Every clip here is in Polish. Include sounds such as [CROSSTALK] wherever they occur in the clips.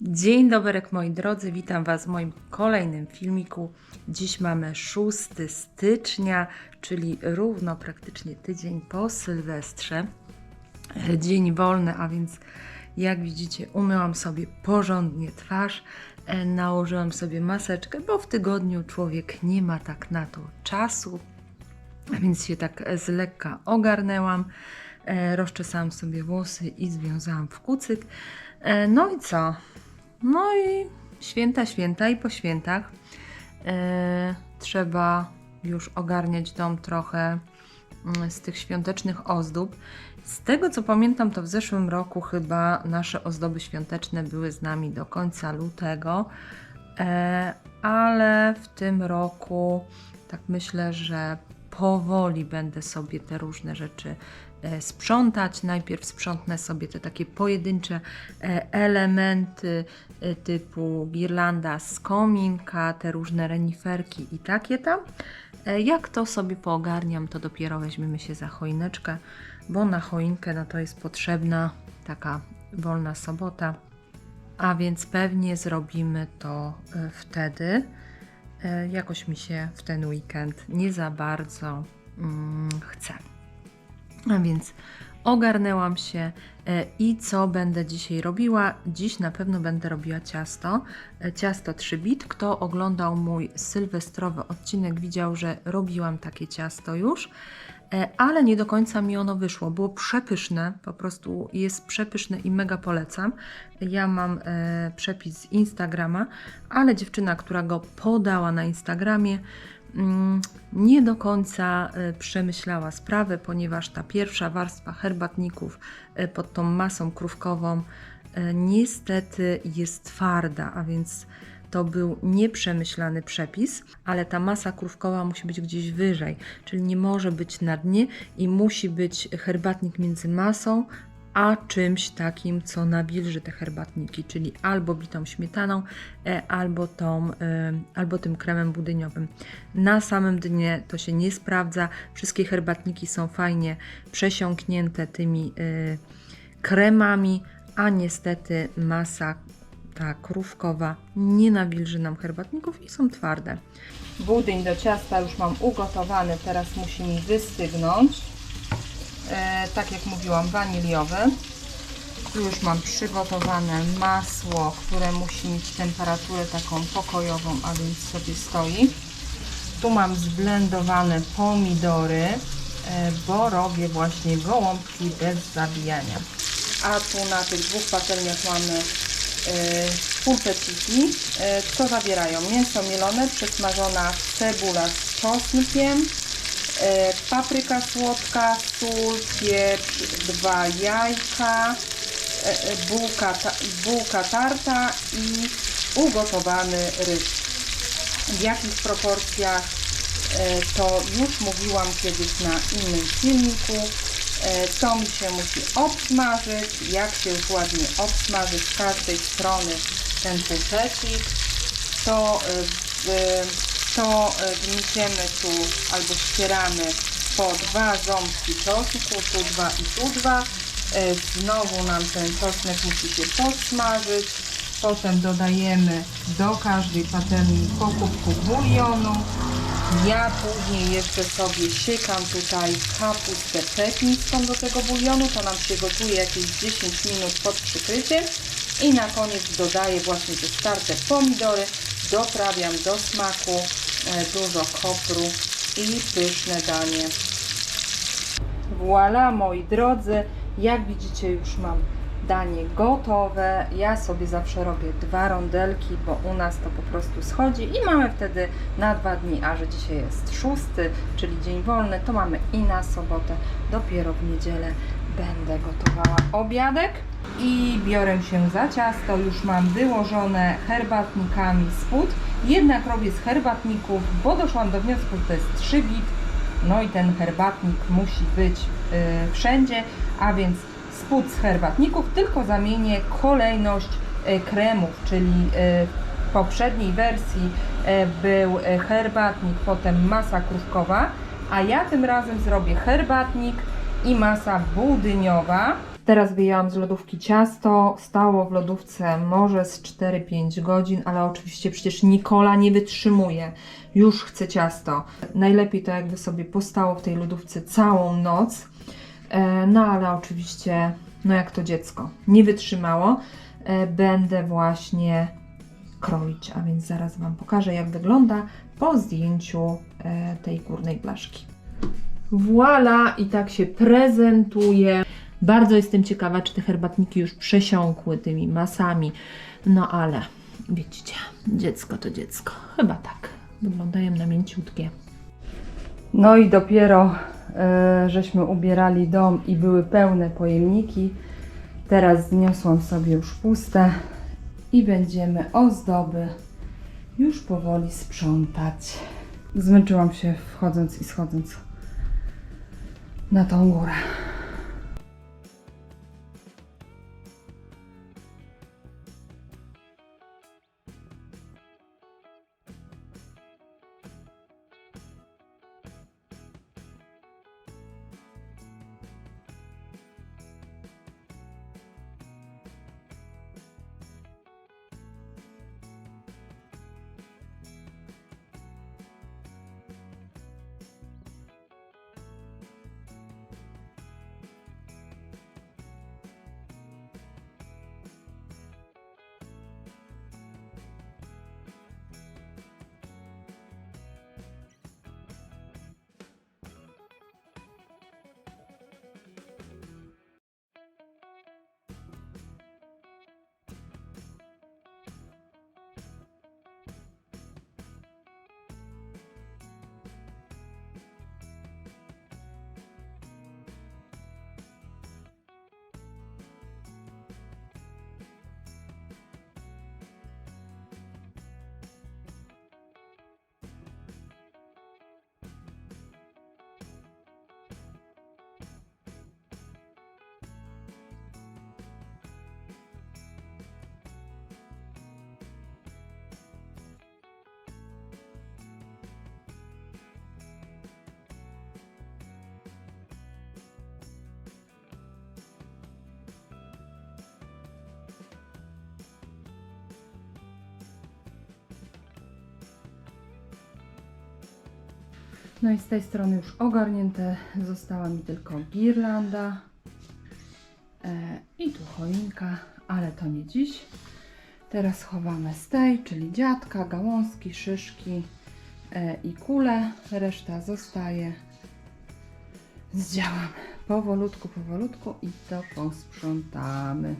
Dzień dobry, moi drodzy, witam Was w moim kolejnym filmiku. Dziś mamy 6 stycznia, czyli równo praktycznie tydzień po Sylwestrze. Dzień wolny, a więc jak widzicie, umyłam sobie porządnie twarz, nałożyłam sobie maseczkę, bo w tygodniu człowiek nie ma tak na to czasu, więc się tak z lekka ogarnęłam. E, rozczesałam sobie włosy i związałam w kucyk. E, no i co? No i święta, święta i po świętach e, trzeba już ogarniać dom trochę mm, z tych świątecznych ozdób. Z tego co pamiętam, to w zeszłym roku chyba nasze ozdoby świąteczne były z nami do końca lutego, e, ale w tym roku tak myślę, że powoli będę sobie te różne rzeczy e, sprzątać. Najpierw sprzątnę sobie te takie pojedyncze e, elementy typu girlanda z kominka, te różne reniferki i takie tam. Jak to sobie poogarniam, to dopiero weźmiemy się za choineczkę, bo na choinkę no to jest potrzebna taka wolna sobota, a więc pewnie zrobimy to e, wtedy. E, Jakoś mi się w ten weekend nie za bardzo mm, chce. A więc ogarnęłam się e, i co będę dzisiaj robiła? Dziś na pewno będę robiła ciasto. Ciasto 3 bit. Kto oglądał mój sylwestrowy odcinek, widział, że robiłam takie ciasto już, ale nie do końca mi ono wyszło. Było przepyszne, po prostu jest przepyszne i mega polecam. Ja mam e, przepis z Instagrama, ale dziewczyna, która go podała na Instagramie, mm, nie do końca e, przemyślała sprawę, ponieważ ta pierwsza warstwa herbatników e, pod tą masą krówkową e, niestety jest twarda, a więc to był nieprzemyślany przepis, ale ta masa krówkowa musi być gdzieś wyżej, czyli nie może być na dnie i musi być herbatnik między masą a czymś takim, co nawilży te herbatniki, czyli albo bitą śmietaną, e, albo, tą, e, albo tym kremem budyniowym. Na samym dnie to się nie sprawdza. Wszystkie herbatniki są fajnie przesiąknięte tymi e, kremami, a niestety masa ta krówkowa nie nawilży nam herbatników i są twarde. Budyń do ciasta już mam ugotowany, teraz musi mi wystygnąć e, tak jak mówiłam, waniliowy. Tu już mam przygotowane masło, które musi mieć temperaturę taką pokojową, a więc sobie stoi. Tu mam zblendowane pomidory, e, bo robię właśnie gołąbki bez zabijania. A tu na tych dwóch patelniach mamy pulpeciki, e, co zawierają mięso mielone, przesmażona cebula z czosnkiem, e, papryka słodka, sól, pieprz, dwa jajka, bułka, bułka tarta i ugotowany ryż. W jakich proporcjach to już mówiłam kiedyś na innym filmiku. E, To mi się musi obsmażyć. Jak się już ładnie obsmaży z każdej strony ten pulpecik, to, e, w- to e, gnieciemy tu albo ścieramy po dwa ząbki czosnku, tu dwa i tu dwa. E, Znowu nam ten czosnek musi się podsmażyć. Potem dodajemy do każdej patelni po kubku bulionu. Ja później jeszcze sobie siekam tutaj kapustę pekińską do tego bulionu. To nam się gotuje jakieś 10 minut pod przykryciem. I na koniec dodaję właśnie te starte pomidory. Doprawiam do smaku e, dużo kopru i pyszne danie. Voilà, moi drodzy, jak widzicie już mam danie gotowe. Ja sobie zawsze robię dwa rondelki, bo u nas to po prostu schodzi i mamy wtedy na dwa dni, a że dzisiaj jest szósty, czyli dzień wolny, to mamy i na sobotę, dopiero w niedzielę będę gotowała obiadek i biorę się za ciasto. Już mam wyłożone herbatnikami spód. Jednak robię z herbatników, bo doszłam do wniosku, że to jest 3 bit, no i ten herbatnik musi być y, wszędzie, a więc spód z herbatników, tylko zamienię kolejność y, kremów, czyli y, w poprzedniej wersji e, był e, herbatnik, potem masa kruszkowa, a ja tym razem zrobię herbatnik i masa budyniowa. Teraz wyjęłam z lodówki ciasto, stało w lodówce może z 4-5 godzin, ale oczywiście przecież Nikola nie wytrzymuje, już chce ciasto. Najlepiej to jakby sobie postało w tej lodówce całą noc, E, no ale oczywiście, no jak to dziecko, nie wytrzymało. E, Będę właśnie kroić, a więc zaraz Wam pokażę jak wygląda po zdjęciu e, tej górnej blaszki. Voila! I tak się prezentuje. Bardzo jestem ciekawa, czy te herbatniki już przesiąkły tymi masami. No ale widzicie, dziecko to dziecko. Chyba tak. Wyglądają na mięciutkie. No i dopiero e, żeśmy ubierali dom i były pełne pojemniki. Teraz zniosłam sobie już puste i będziemy ozdoby już powoli sprzątać. Zmęczyłam się wchodząc i schodząc na tą górę. No i z tej strony już ogarnięte. Została mi tylko girlanda e, i tu choinka, ale to nie dziś. Teraz chowamy z tej, czyli dziadka, gałązki, szyszki e, i kule. Reszta zostaje. Zdziałam powolutku, powolutku i to posprzątamy.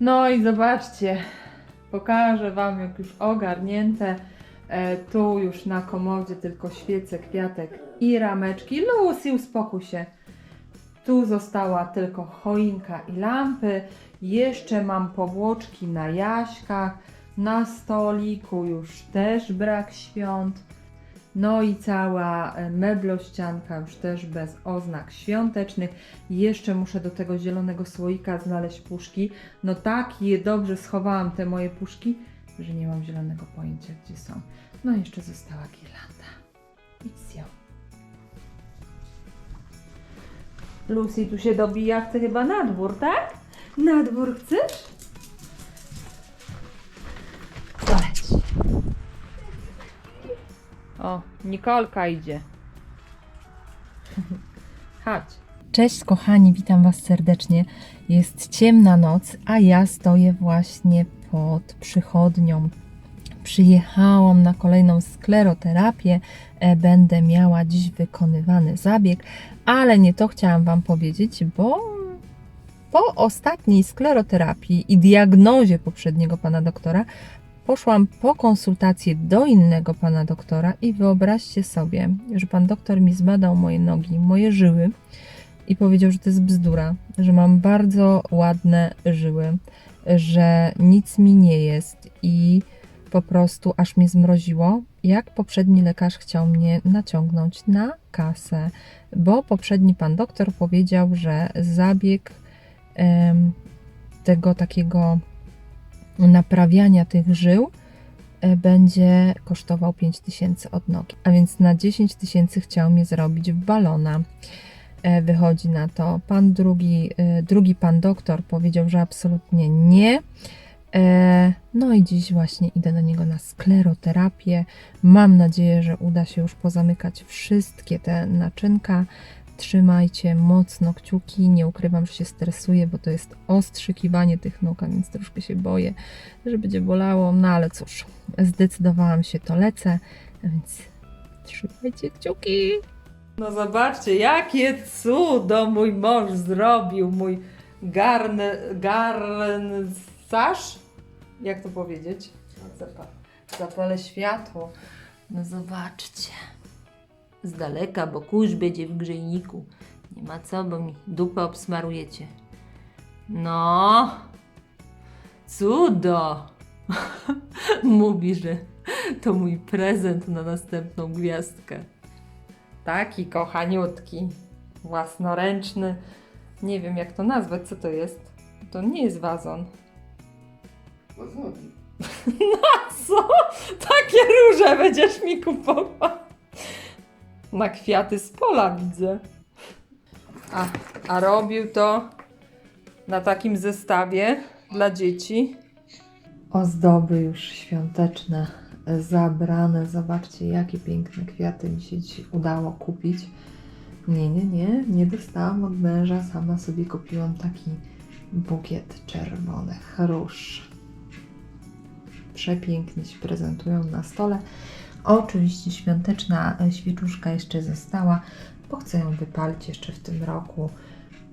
No i zobaczcie, pokażę Wam jak już ogarnięte. E, tu już na komodzie tylko świece, kwiatek i rameczki. Lucy, uspokój się. Tu została tylko choinka i lampy. Jeszcze mam powłoczki na jaśkach. Na stoliku już też brak świąt. No i cała e, meblościanka już też bez oznak świątecznych. Jeszcze muszę do tego zielonego słoika znaleźć puszki. No tak je dobrze schowałam te moje puszki, że nie mam zielonego pojęcia gdzie są. No i jeszcze została girlanda. Idź ją. Lucy tu się dobija, chce chyba na dwór, tak? Na dwór chcesz? Leć. O, Nikolka idzie. [LAUGHS] Chodź. Cześć kochani, witam Was serdecznie. Jest ciemna noc, a ja stoję właśnie pod przychodnią przyjechałam na kolejną skleroterapię. E, Będę miała dziś wykonywany zabieg, ale nie to chciałam Wam powiedzieć, bo po ostatniej skleroterapii i diagnozie poprzedniego pana doktora poszłam po konsultację do innego pana doktora i wyobraźcie sobie, że pan doktor mi zbadał moje nogi, moje żyły i powiedział, że to jest bzdura, że mam bardzo ładne żyły, że nic mi nie jest i po prostu aż mnie zmroziło, jak poprzedni lekarz chciał mnie naciągnąć na kasę, bo poprzedni pan doktor powiedział, że zabieg em, tego takiego naprawiania tych żył e, będzie kosztował 5 tysięcy od nogi. A więc na 10 tysięcy chciał mnie zrobić w balona. E, Wychodzi na to. Pan drugi, e, drugi pan doktor powiedział, że absolutnie nie. No i dziś właśnie idę do niego na skleroterapię. Mam nadzieję, że uda się już pozamykać wszystkie te naczynka. Trzymajcie mocno kciuki. Nie ukrywam, że się stresuję, bo to jest ostrzykiwanie tych nóg, a więc troszkę się boję, że będzie bolało. No ale cóż, zdecydowałam się, to lecę, więc trzymajcie kciuki. No zobaczcie, jakie cudo mój mąż zrobił, mój garn, garncarz? Jak to powiedzieć? Zapa- Zapalę światło. No zobaczcie. Z daleka, bo kurz będzie w grzejniku. Nie ma co, bo mi dupę obsmarujecie. No, cudo! [LAUGHS] Mówi, że to mój prezent na następną gwiazdkę. Taki kochaniutki, własnoręczny. Nie wiem jak to nazwać, co to jest. To nie jest wazon. Wasabi. [LAUGHS] Co? Takie róże będziesz mi kupował? Na kwiaty z pola widzę. A, a robił to na takim zestawie dla dzieci. Ozdoby już świąteczne zabrane. Zobaczcie, jakie piękne kwiaty mi się dzisiaj udało kupić. Nie, nie, nie, nie dostałam od męża, sama sobie kupiłam taki bukiet czerwonych róż przepięknie się prezentują na stole. Oczywiście świąteczna e, świeczuszka jeszcze została, bo chcę ją wypalić jeszcze w tym roku.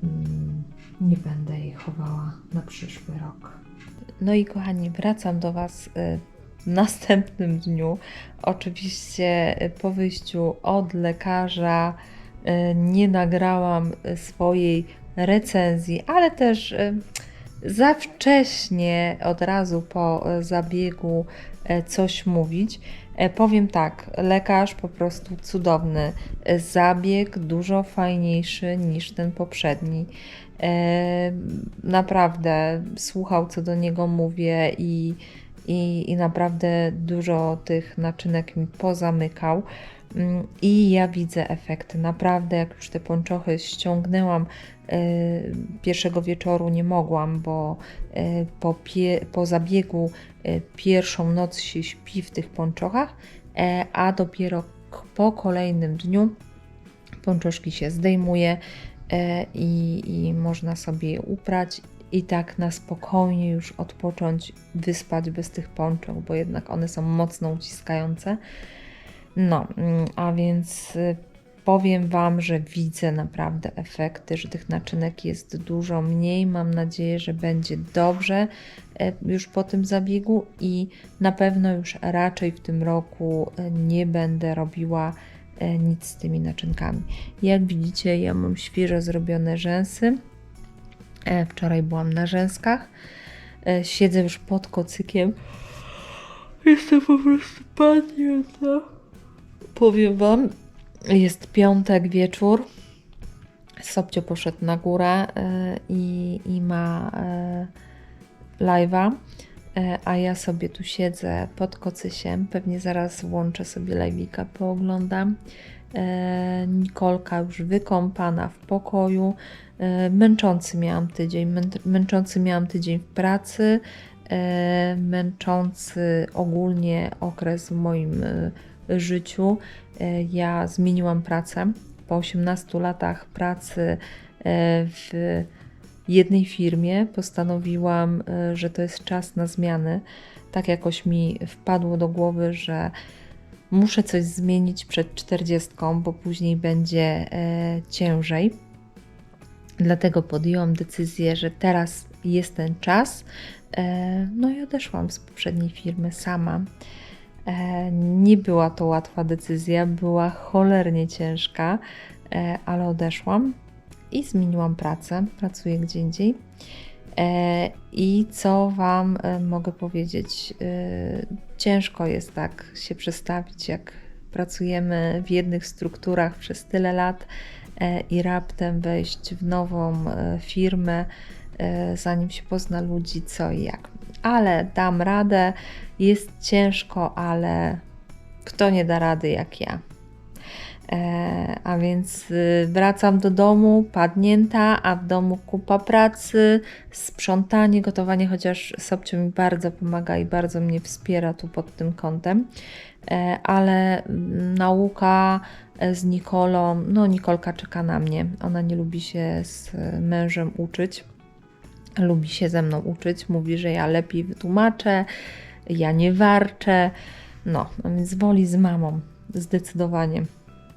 Mm, Nie będę jej chowała na przyszły rok. No i kochani, wracam do Was e, w następnym dniu. Oczywiście e, po wyjściu od lekarza nie nagrałam swojej recenzji, ale też za wcześnie od razu po e, zabiegu e, coś mówić. E, Powiem tak, lekarz po prostu cudowny. Zabieg dużo fajniejszy niż ten poprzedni. Naprawdę słuchał, co do niego mówię i, i, i naprawdę dużo tych naczynek mi pozamykał. Mm, I ja widzę efekty. Naprawdę, jak już te pończochy ściągnęłam e, pierwszego wieczoru, nie mogłam, bo e, po, pie, po zabiegu e, pierwszą noc się śpi w tych pończochach, e, a dopiero po kolejnym dniu pończoszki się zdejmuje e, i, i można sobie je uprać i tak na spokojnie już odpocząć, wyspać bez tych pączok, bo jednak one są mocno uciskające. No, mm, a więc y, powiem Wam, że widzę naprawdę efekty, że tych naczynek jest dużo mniej. Mam nadzieję, że będzie dobrze e, już po tym zabiegu i na pewno już raczej w tym roku e, nie będę robiła e, nic z tymi naczynkami. Jak widzicie, ja mam świeżo zrobione rzęsy. E, Wczoraj byłam na rzęskach. E, Siedzę już pod kocykiem. Jestem po prostu padnięta. Powiem Wam, jest piątek wieczór. Sobcio poszedł na górę e, i, i ma live'a, a ja sobie tu siedzę pod kocysiem. Pewnie zaraz włączę sobie live'ika, pooglądam. Nikolka już wykąpana w pokoju. E, Męczący miałam tydzień, męczący miałam tydzień w pracy, e, męczący ogólnie okres w moim e, życiu. Ja zmieniłam pracę. Po 18 latach pracy w jednej firmie postanowiłam, że to jest czas na zmiany. tak jakoś mi wpadło do głowy, że muszę coś zmienić przed 40, bo później będzie ciężej. Dlatego podjęłam decyzję, że teraz jest ten czas. E, No i odeszłam z poprzedniej firmy sama. E, Nie była to łatwa decyzja, była cholernie ciężka, e, ale odeszłam i zmieniłam pracę. Pracuję gdzie indziej. I co Wam mogę powiedzieć? Ciężko jest tak się przestawić, jak pracujemy w jednych strukturach przez tyle lat i raptem wejść w nową e, firmę, e, zanim się pozna ludzi, co i jak. Ale dam radę, jest ciężko, ale kto nie da rady jak ja. E, a więc y, wracam do domu padnięta, a w domu kupa pracy, sprzątanie, gotowanie, chociaż Sobcio mi bardzo pomaga i bardzo mnie wspiera tu pod tym kątem. E, ale mm, nauka e, z Nikolą, no Nikolka czeka na mnie. Ona nie lubi się z mężem uczyć, lubi się ze mną uczyć, mówi, że ja lepiej wytłumaczę, ja nie warczę. No, a więc woli z mamą, zdecydowanie.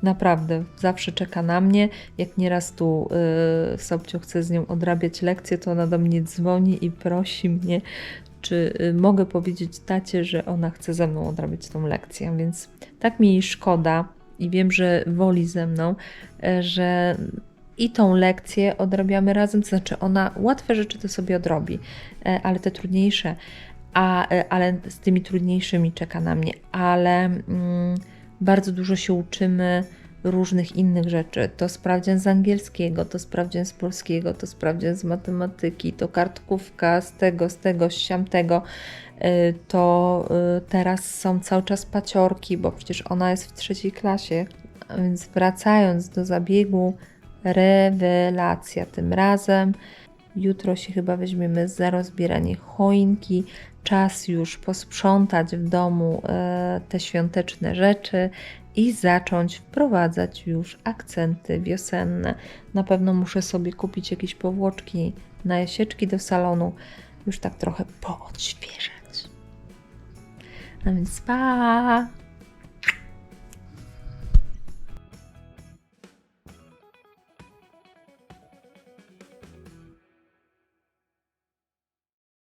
Naprawdę, zawsze czeka na mnie. Jak nieraz tu yy, Sobcio chce z nią odrabiać lekcje, to ona do mnie dzwoni i prosi mnie, czy y, mogę powiedzieć tacie, że ona chce ze mną odrabiać tą lekcję. Więc tak mi jej szkoda i wiem, że woli ze mną, e, że i tą lekcję odrabiamy razem, to znaczy ona łatwe rzeczy to sobie odrobi, e, ale te trudniejsze, a, e, ale z tymi trudniejszymi czeka na mnie, ale mm, bardzo dużo się uczymy różnych innych rzeczy. To sprawdzian z angielskiego, to sprawdzian z polskiego, to sprawdzian z matematyki, to kartkówka z tego, z tego, z siamtego. Y, To y, teraz są cały czas paciorki, bo przecież ona jest w trzeciej klasie. Więc wracając do zabiegu, rewelacja tym razem. Jutro się chyba weźmiemy za rozbieranie choinki. Czas już posprzątać w domu e, te świąteczne rzeczy i zacząć wprowadzać już akcenty wiosenne. Na pewno muszę sobie kupić jakieś powłoczki na jasieczki do salonu, już tak trochę poodświeżać. A więc pa!